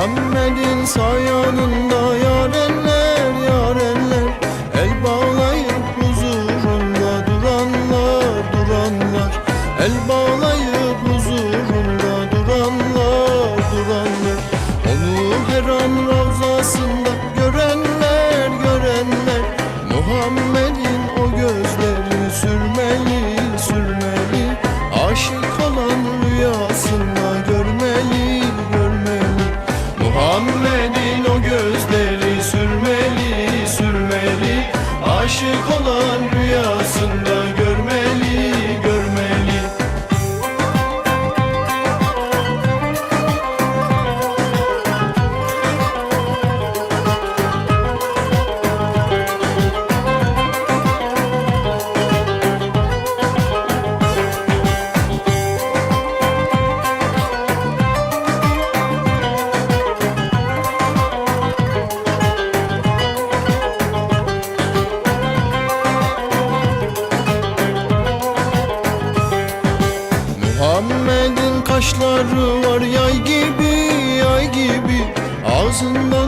Muhammed'in sayanında yarenler yarenler El bağlayıp huzurunda duranlar duranlar. El bağlayıp huzurunda duranlar duranlar. Onu her an ravzasında görenler görenler. Muhammed'in Muhammed'in o gözleri sürmeli sürmeli. Aşık olan Muhammed'in kaşları var yay gibi yay gibi. Ağzından